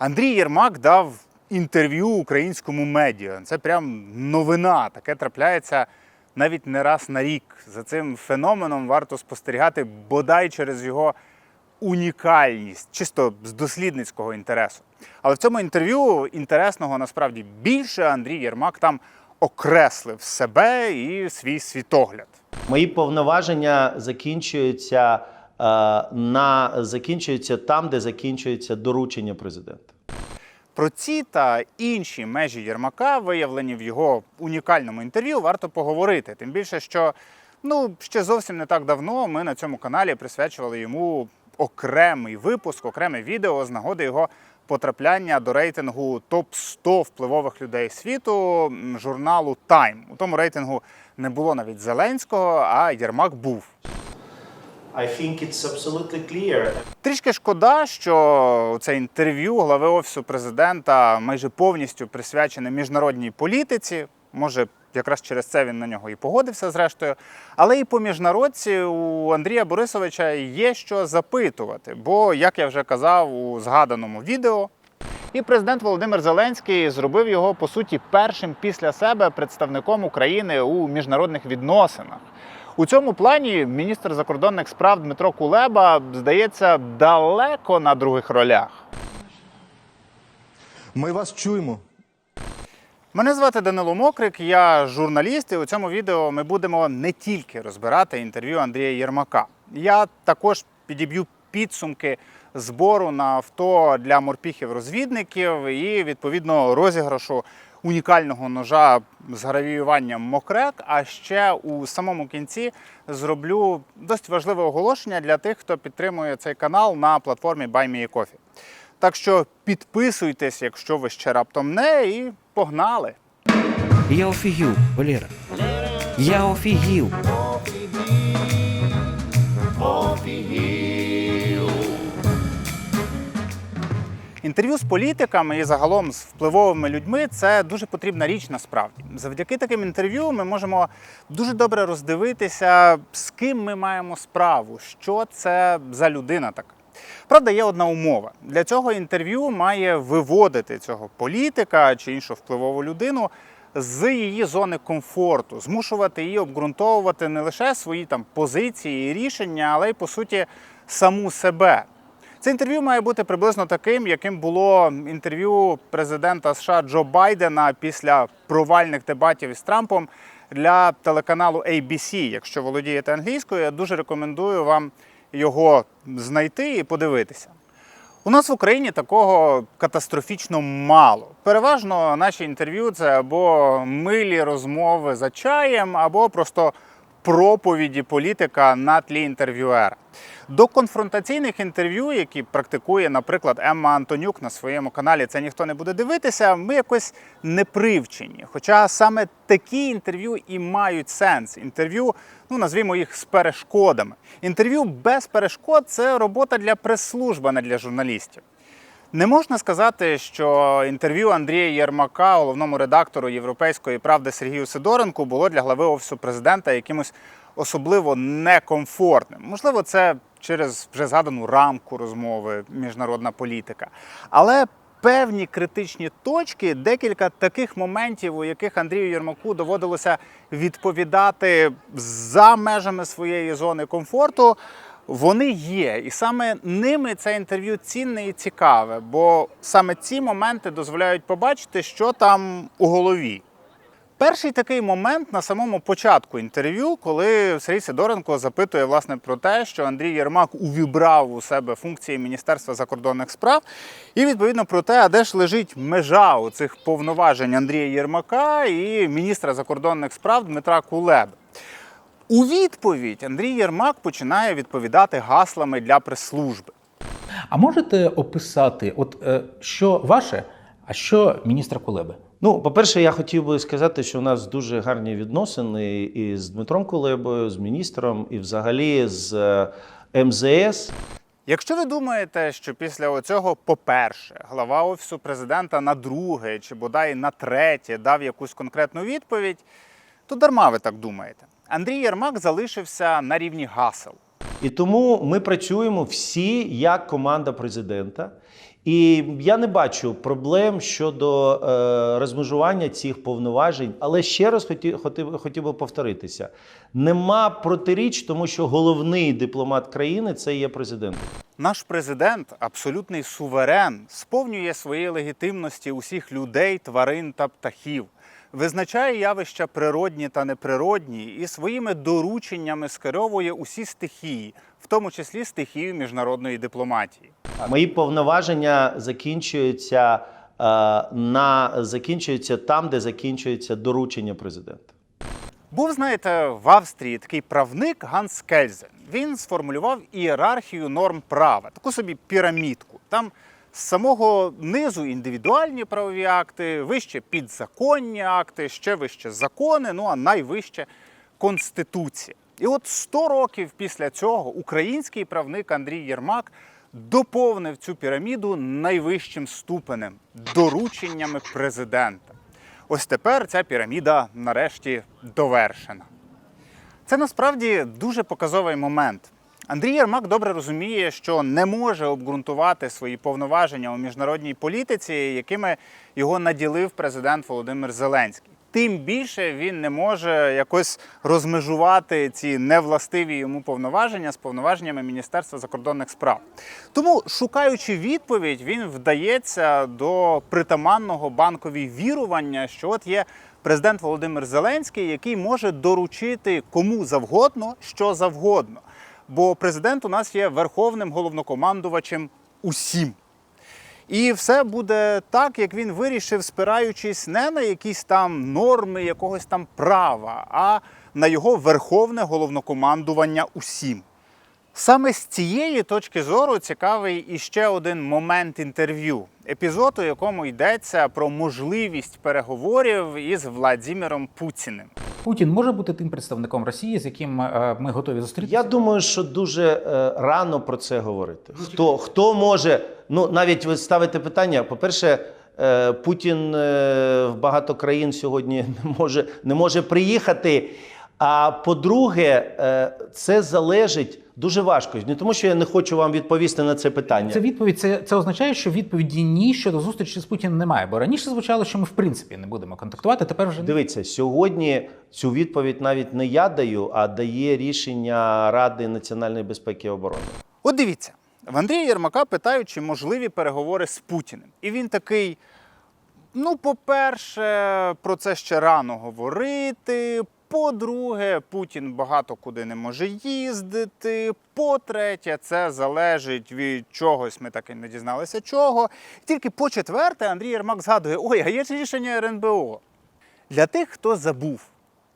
Андрій Єрмак дав інтерв'ю українському медіа. Це прям новина. Таке трапляється навіть не раз на рік. За цим феноменом варто спостерігати бодай через його унікальність, чисто з дослідницького інтересу. Але в цьому інтерв'ю інтересного насправді більше Андрій Єрмак там окреслив себе і свій світогляд. Мої повноваження закінчуються, е, на, закінчуються там, де закінчується доручення президента. Про ці та інші межі Єрмака, виявлені в його унікальному інтерв'ю, варто поговорити. Тим більше, що ну ще зовсім не так давно ми на цьому каналі присвячували йому окремий випуск, окреме відео з нагоди його потрапляння до рейтингу топ 100 впливових людей світу журналу Time. У тому рейтингу не було навіть Зеленського, а Єрмак був. I think it's absolutely clear. Трішки шкода, що це інтерв'ю глави офісу президента майже повністю присвячене міжнародній політиці. Може, якраз через це він на нього і погодився, зрештою. Але і по міжнародці у Андрія Борисовича є що запитувати. Бо, як я вже казав у згаданому відео, і президент Володимир Зеленський зробив його по суті першим після себе представником України у міжнародних відносинах. У цьому плані міністр закордонних справ Дмитро Кулеба здається далеко на других ролях. Ми вас чуємо. Мене звати Данило Мокрик, я журналіст, і у цьому відео ми будемо не тільки розбирати інтерв'ю Андрія Єрмака. Я також підіб'ю підсумки збору на авто для морпіхів-розвідників і відповідно розіграшу унікального ножа з гравіюванням Мокрек. А ще у самому кінці зроблю досить важливе оголошення для тих, хто підтримує цей канал на платформі BuyMeACoffee. Так що підписуйтесь, якщо ви ще раптом не, і погнали! Я офігів, Валера. Я офігів. Інтерв'ю з політиками і загалом з впливовими людьми це дуже потрібна річ насправді. Завдяки таким інтерв'ю ми можемо дуже добре роздивитися, з ким ми маємо справу, що це за людина така. Правда, є одна умова. Для цього інтерв'ю має виводити цього політика чи іншу впливову людину з її зони комфорту, змушувати її обґрунтовувати не лише свої там позиції і рішення, але й по суті саму себе. Це інтерв'ю має бути приблизно таким, яким було інтерв'ю президента США Джо Байдена після провальних дебатів із Трампом для телеканалу ABC. Якщо володієте англійською, я дуже рекомендую вам його знайти і подивитися. У нас в Україні такого катастрофічно мало. Переважно наші інтерв'ю це або милі розмови за чаєм, або просто проповіді політика на тлі інтерв'юера. До конфронтаційних інтерв'ю, які практикує, наприклад, Емма Антонюк на своєму каналі, це ніхто не буде дивитися. Ми якось не привчені. Хоча саме такі інтерв'ю і мають сенс. Інтерв'ю, ну назвімо їх з перешкодами. Інтерв'ю без перешкод це робота для прес-служби, не для журналістів. Не можна сказати, що інтерв'ю Андрія Єрмака, головному редактору Європейської правди Сергію Сидоренку, було для глави офісу президента якимось особливо некомфортним. Можливо, це через вже згадану рамку розмови, міжнародна політика. Але певні критичні точки, декілька таких моментів, у яких Андрію Єрмаку доводилося відповідати за межами своєї зони комфорту. Вони є, і саме ними це інтерв'ю цінне і цікаве, бо саме ці моменти дозволяють побачити, що там у голові. Перший такий момент на самому початку інтерв'ю, коли Сергій Сидоренко запитує власне про те, що Андрій Єрмак увібрав у себе функції Міністерства закордонних справ, і відповідно про те, а де ж лежить межа у цих повноважень Андрія Єрмака і міністра закордонних справ Дмитра Кулеби. У відповідь Андрій Єрмак починає відповідати гаслами для прес-служби. А можете описати, от е, що ваше, а що міністра Кулеби? Ну, по-перше, я хотів би сказати, що у нас дуже гарні відносини і з Дмитром Кулебою, з міністром, і взагалі з е, МЗС. Якщо ви думаєте, що після оцього, по-перше, глава офісу президента на друге чи бодай на третє дав якусь конкретну відповідь, то дарма ви так думаєте. Андрій Єрмак залишився на рівні гасел. І тому ми працюємо всі як команда президента. І я не бачу проблем щодо е, розмежування цих повноважень, але ще раз хотів, хотів, хотів би повторитися: нема протиріч, тому що головний дипломат країни це є президент. Наш президент, абсолютний суверен, сповнює свої легітимності усіх людей, тварин та птахів, визначає явища природні та неприродні і своїми дорученнями скеровує усі стихії, в тому числі стихію міжнародної дипломатії. Мої повноваження закінчуються е, на закінчуються там, де закінчується доручення президента. Був, знаєте, в Австрії такий правник Ганс Кельзен. Він сформулював ієрархію норм права, таку собі пірамідку. Там з самого низу індивідуальні правові акти, вище підзаконні акти, ще вище закони, ну а найвище конституція. І от 100 років після цього український правник Андрій Єрмак доповнив цю піраміду найвищим ступенем дорученнями президента. Ось тепер ця піраміда нарешті довершена. Це насправді дуже показовий момент. Андрій Єрмак добре розуміє, що не може обґрунтувати свої повноваження у міжнародній політиці, якими його наділив президент Володимир Зеленський. Тим більше він не може якось розмежувати ці невластиві йому повноваження з повноваженнями Міністерства закордонних справ. Тому, шукаючи відповідь, він вдається до притаманного банкові вірування, що от є президент Володимир Зеленський, який може доручити кому завгодно, що завгодно. Бо президент у нас є верховним головнокомандувачем усім. І все буде так, як він вирішив, спираючись не на якісь там норми якогось там права, а на його верховне головнокомандування усім. Саме з цієї точки зору цікавий іще один момент інтерв'ю, епізод, у якому йдеться про можливість переговорів із Владимиром Путіним. Путін може бути тим представником Росії, з яким е, ми готові зустрітися? Я думаю, що дуже е, рано про це говорити. Хто, хто може, ну навіть ви ставите питання. По-перше, е, Путін в багато країн сьогодні не може, не може приїхати. А по-друге, це залежить дуже важко. Не тому, що я не хочу вам відповісти на це питання. Це відповідь. Це, це означає, що відповіді ні щодо зустрічі з Путіним немає. Бо раніше звучало, що ми в принципі не будемо контактувати. Тепер вже. Дивіться, сьогодні цю відповідь навіть не я даю, а дає рішення Ради національної безпеки і оборони. От дивіться, в Андрія Єрмака питають, чи можливі переговори з Путіним. І він такий: ну, по-перше, про це ще рано говорити. По-друге, Путін багато куди не може їздити. По-третє, це залежить від чогось. Ми так і не дізналися чого. Тільки по-четверте, Андрій Єрмак згадує: ой, а є рішення РНБО. Для тих, хто забув,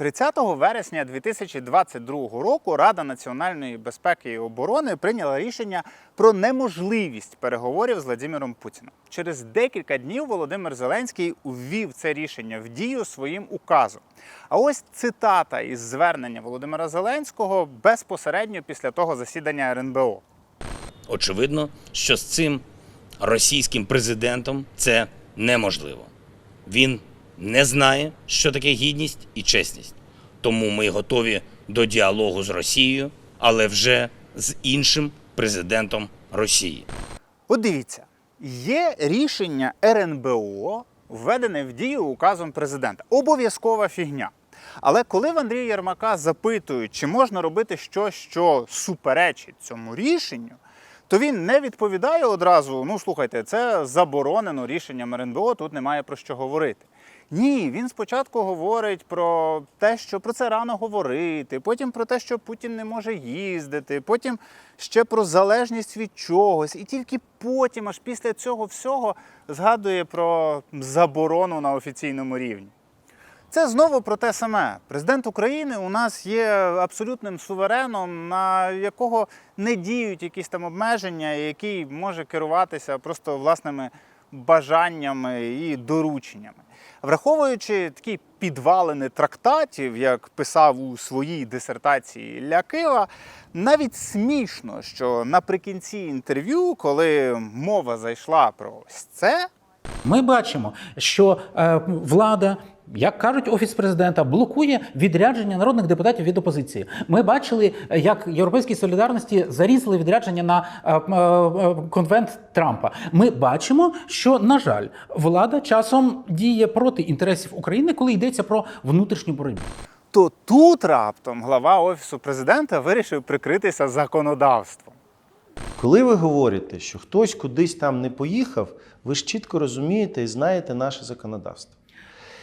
30 вересня 2022 року Рада національної безпеки і оборони прийняла рішення про неможливість переговорів з Владимиром Путіним. Через декілька днів Володимир Зеленський ввів це рішення в дію своїм указом. А ось цитата із звернення Володимира Зеленського безпосередньо після того засідання РНБО. Очевидно, що з цим російським президентом це неможливо. Він не знає, що таке гідність і чесність. Тому ми готові до діалогу з Росією, але вже з іншим президентом Росії. От дивіться, є рішення РНБО, введене в дію указом президента. Обов'язкова фігня. Але коли в Андрія Єрмака запитують, чи можна робити щось, що суперечить цьому рішенню, то він не відповідає одразу: ну слухайте, це заборонено рішенням РНБО, тут немає про що говорити. Ні, він спочатку говорить про те, що про це рано говорити, потім про те, що Путін не може їздити, потім ще про залежність від чогось, і тільки потім, аж після цього всього, згадує про заборону на офіційному рівні. Це знову про те саме. Президент України у нас є абсолютним сувереном, на якого не діють якісь там обмеження, який може керуватися просто власними бажаннями і дорученнями. Враховуючи такі підвалини трактатів, як писав у своїй дисертації Лякива, навіть смішно, що наприкінці інтерв'ю, коли мова зайшла про ось це, Ми бачимо, що е, влада як кажуть, офіс президента блокує відрядження народних депутатів від опозиції. Ми бачили, як європейські солідарності зарізали відрядження на е, е, конвент Трампа. Ми бачимо, що на жаль, влада часом діє проти інтересів України, коли йдеться про внутрішню боротьбу. То тут раптом глава офісу президента вирішив прикритися законодавством. Коли ви говорите, що хтось кудись там не поїхав, ви ж чітко розумієте і знаєте наше законодавство.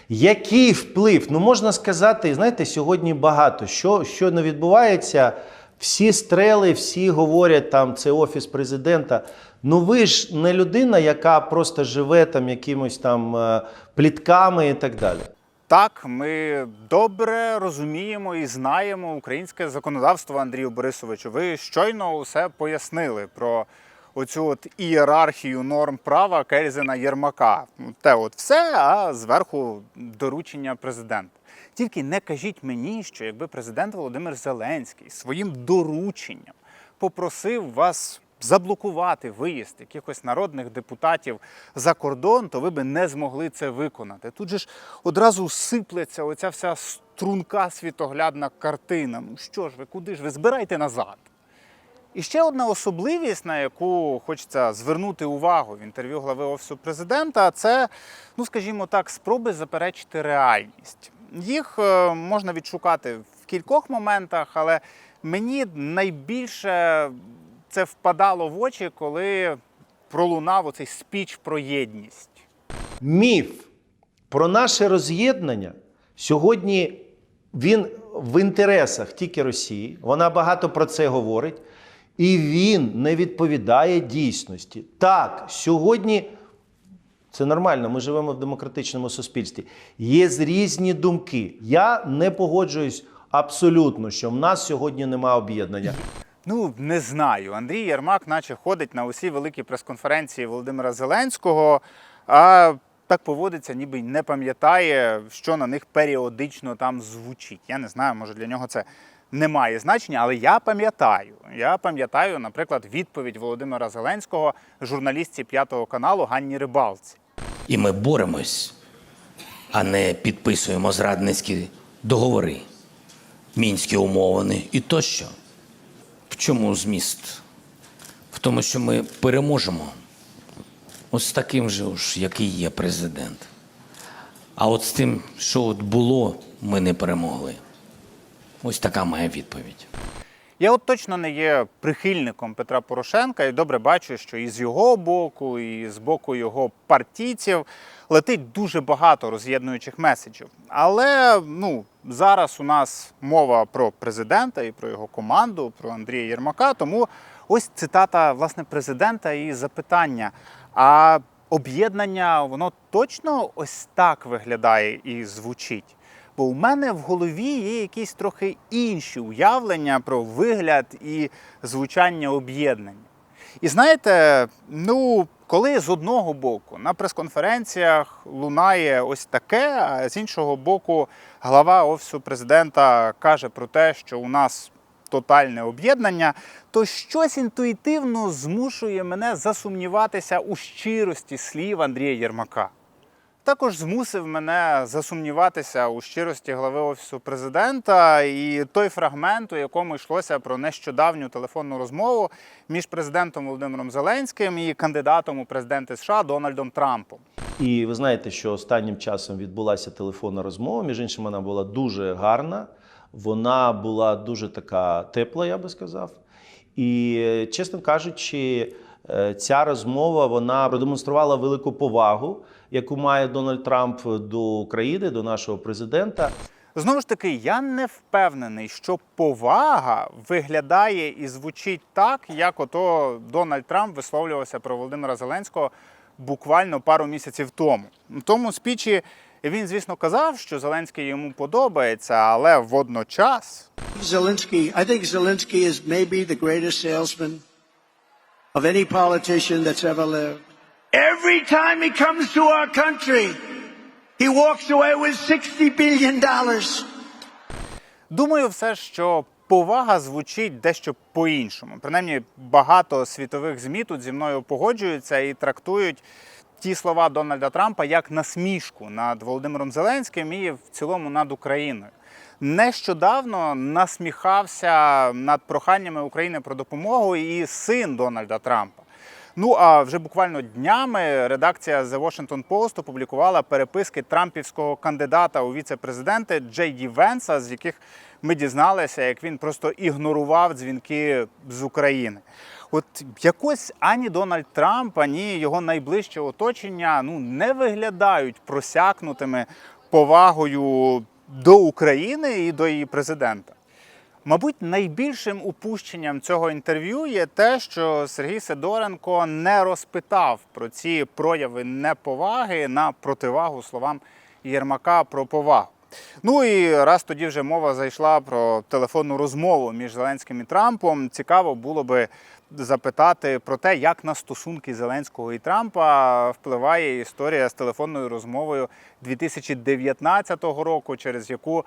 Який вплив? Ну можна сказати, знаєте, сьогодні багато що, що не відбувається. Всі стрели, всі говорять, там це офіс президента. Ну ви ж не людина, яка просто живе там якимось там е, плітками і так далі. Так, ми добре розуміємо і знаємо українське законодавство, Андрію Борисовичу. Ви щойно усе пояснили про оцю от ієрархію норм права Кельзена Єрмака. Те от все, а зверху доручення президента. Тільки не кажіть мені, що якби президент Володимир Зеленський своїм дорученням попросив вас заблокувати виїзд якихось народних депутатів за кордон, то ви би не змогли це виконати. Тут же ж одразу сиплеться оця вся струнка світоглядна картина. Ну що ж ви, куди ж ви збирайте назад? І ще одна особливість, на яку хочеться звернути увагу в інтерв'ю глави офісу президента, це, ну скажімо так, спроби заперечити реальність. Їх е, можна відшукати в кількох моментах, але мені найбільше це впадало в очі, коли пролунав оцей спіч про єдність. Міф про наше роз'єднання сьогодні він в інтересах тільки Росії. Вона багато про це говорить, і він не відповідає дійсності. Так, сьогодні це нормально, ми живемо в демократичному суспільстві. Є різні думки. Я не погоджуюсь абсолютно, що в нас сьогодні немає об'єднання. Ну, не знаю. Андрій Єрмак, наче ходить на усі великі прес-конференції Володимира Зеленського, а так поводиться, ніби не пам'ятає, що на них періодично там звучить. Я не знаю, може для нього це не має значення, але я пам'ятаю. Я пам'ятаю, наприклад, відповідь Володимира Зеленського журналістці п'ятого каналу Ганні Рибалці. І ми боремось, а не підписуємо зрадницькі договори, мінські умовини і тощо. В чому зміст? В тому, що ми переможемо. Ось таким же, ж, який є президент. А от з тим, що от було, ми не перемогли. Ось така моя відповідь. Я от точно не є прихильником Петра Порошенка і добре бачу, що і з його боку, і з боку його партійців летить дуже багато роз'єднуючих меседжів. Але ну, зараз у нас мова про президента і про його команду, про Андрія Єрмака. Тому ось цитата власне президента і запитання. А об'єднання воно точно ось так виглядає і звучить. Бо у мене в голові є якісь трохи інші уявлення про вигляд і звучання об'єднання. І знаєте, ну, коли з одного боку на прес-конференціях лунає ось таке, а з іншого боку, глава офісу президента каже про те, що у нас тотальне об'єднання, то щось інтуїтивно змушує мене засумніватися у щирості слів Андрія Єрмака. Також змусив мене засумніватися у щирості глави офісу президента і той фрагмент, у якому йшлося про нещодавню телефонну розмову між президентом Володимиром Зеленським і кандидатом у президенти США Дональдом Трампом. І ви знаєте, що останнім часом відбулася телефонна розмова. Між іншим, вона була дуже гарна, вона була дуже така тепла, я би сказав. І, чесно кажучи, е, ця розмова вона продемонструвала велику повагу, яку має Дональд Трамп до України, до нашого президента. Знову ж таки, я не впевнений, що повага виглядає і звучить так, як ото Дональд Трамп висловлювався про Володимира Зеленського буквально пару місяців тому. В тому спічі він, звісно, казав, що Зеленський йому подобається, але водночас Zelensky, I think Zelensky is maybe the greatest salesman of any politician that's ever lived. Every time he comes to our country, he walks away with $60 billion. Думаю, все, що повага звучить дещо по-іншому. Принаймні, багато світових ЗМІ тут зі мною погоджуються і трактують ті слова Дональда Трампа як насмішку над Володимиром Зеленським і в цілому над Україною. Нещодавно насміхався над проханнями України про допомогу і син Дональда Трампа. Ну а вже буквально днями редакція The Washington Post опублікувала переписки трампівського кандидата у віце-президенти Джей Ді Венса, з яких ми дізналися, як він просто ігнорував дзвінки з України. От якось ані Дональд Трамп, ані його найближче оточення ну не виглядають просякнутими повагою до України і до її президента. Мабуть, найбільшим упущенням цього інтерв'ю є те, що Сергій Сидоренко не розпитав про ці прояви неповаги на противагу словам Єрмака про повагу. Ну і раз тоді вже мова зайшла про телефонну розмову між Зеленським і Трампом, цікаво було би запитати про те, як на стосунки Зеленського і Трампа впливає історія з телефонною розмовою 2019 року, через яку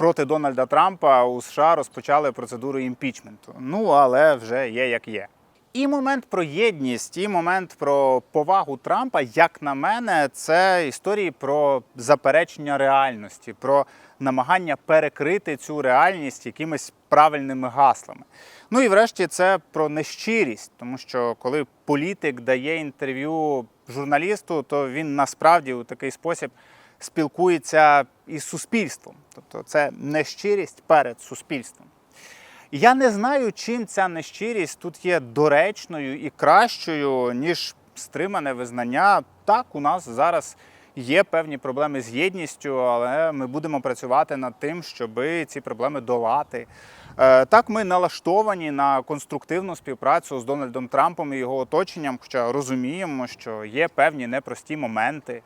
проти Дональда Трампа у США розпочали процедуру імпічменту. Ну але вже є як є. І момент про єдність, і момент про повагу Трампа, як на мене, це історії про заперечення реальності, про намагання перекрити цю реальність якимись правильними гаслами. Ну і врешті це про нещирість, тому що коли політик дає інтерв'ю журналісту, то він насправді у такий спосіб спілкується із суспільством. Тобто це нещирість перед суспільством. Я не знаю, чим ця нещирість тут є доречною і кращою, ніж стримане визнання. Так, у нас зараз є певні проблеми з єдністю, але ми будемо працювати над тим, щоб ці проблеми долати. Е, Так, ми налаштовані на конструктивну співпрацю з Дональдом Трампом і його оточенням, хоча розуміємо, що є певні непрості моменти.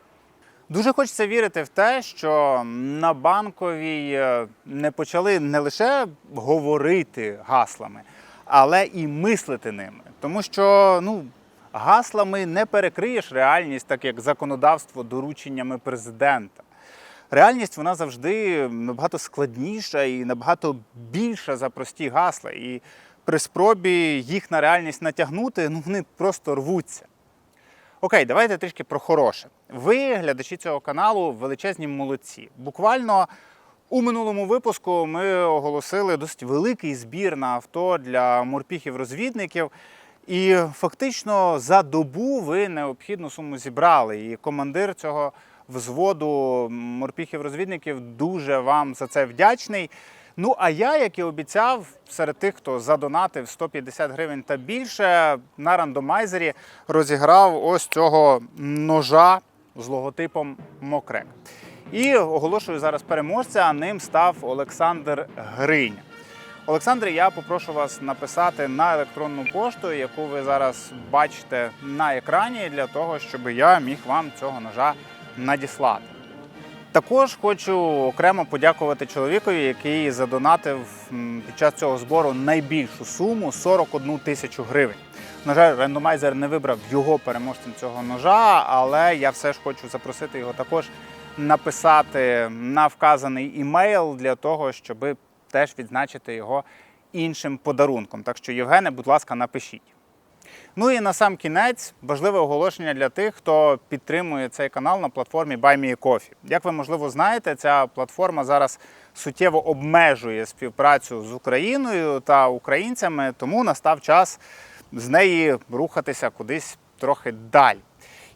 Дуже хочеться вірити в те, що на банковій е, не почали не лише говорити гаслами, але і мислити ними. Тому що ну, гаслами не перекриєш реальність, так як законодавство дорученнями президента. Реальність вона завжди набагато складніша і набагато більша за прості гасла. І при спробі їх на реальність натягнути, ну вони просто рвуться. Окей, давайте трішки про хороше. Ви, глядачі цього каналу, величезні молодці. Буквально у минулому випуску ми оголосили досить великий збір на авто для морпіхів-розвідників. І фактично за добу ви необхідну суму зібрали. І командир цього взводу морпіхів-розвідників дуже вам за це вдячний. Ну а я, як і обіцяв, серед тих, хто задонатив 150 гривень та більше, на рандомайзері розіграв ось цього ножа з логотипом Мокрек. І оголошую зараз переможця, а ним став Олександр Гриня. Олександре, я попрошу вас написати на електронну пошту, яку ви зараз бачите на екрані, для того, щоб я міг вам цього ножа надіслати. Також хочу окремо подякувати чоловікові, який задонатив під час цього збору найбільшу суму 41 тисячу гривень. На жаль, рандомайзер не вибрав його переможцем цього ножа, але я все ж хочу запросити його також написати на вказаний імейл для того, щоб теж відзначити його іншим подарунком. Так що, Євгене, будь ласка, напишіть. Ну і на сам кінець важливе оголошення для тих, хто підтримує цей канал на платформі BuyMeACoffee. Як ви можливо знаєте, ця платформа зараз суттєво обмежує співпрацю з Україною та українцями, тому настав час з неї рухатися кудись трохи далі.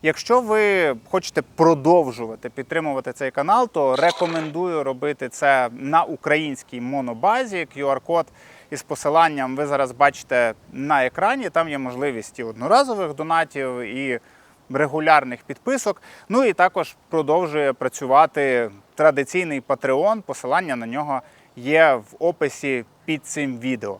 Якщо ви хочете продовжувати підтримувати цей канал, то рекомендую робити це на українській монобазі. QR-код із посиланням ви зараз бачите на екрані. Там є можливість і одноразових донатів, і регулярних підписок. Ну і також продовжує працювати традиційний Patreon. Посилання на нього є в описі під цим відео.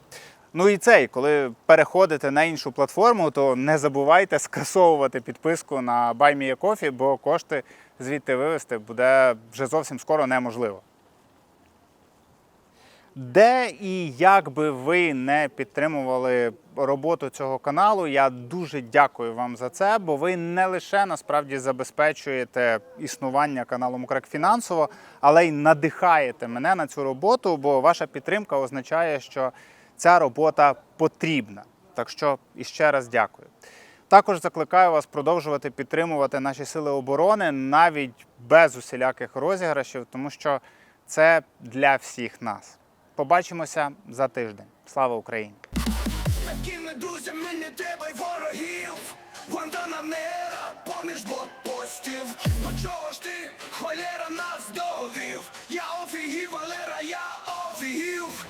Ну і цей, коли переходите на іншу платформу, то не забувайте скасовувати підписку на BuyMeACoffee, бо кошти звідти вивести буде вже зовсім скоро неможливо. Де і як би ви не підтримували роботу цього каналу, я дуже дякую вам за це, бо ви не лише насправді забезпечуєте існування каналу Мукрек фінансово, але й надихаєте мене на цю роботу, бо ваша підтримка означає, що ця робота потрібна. Так що іще раз дякую. Також закликаю вас продовжувати підтримувати наші сили оборони навіть без усіляких розіграшів, тому що це для всіх нас. Побачимося за тиждень. Слава Україні! Кіне друзі, мені тебе й ворогів. Гуантанамера поміж блокпостів. Ну чого ж ти, холєра, нас довів? Я офігів, Валера, я офігів.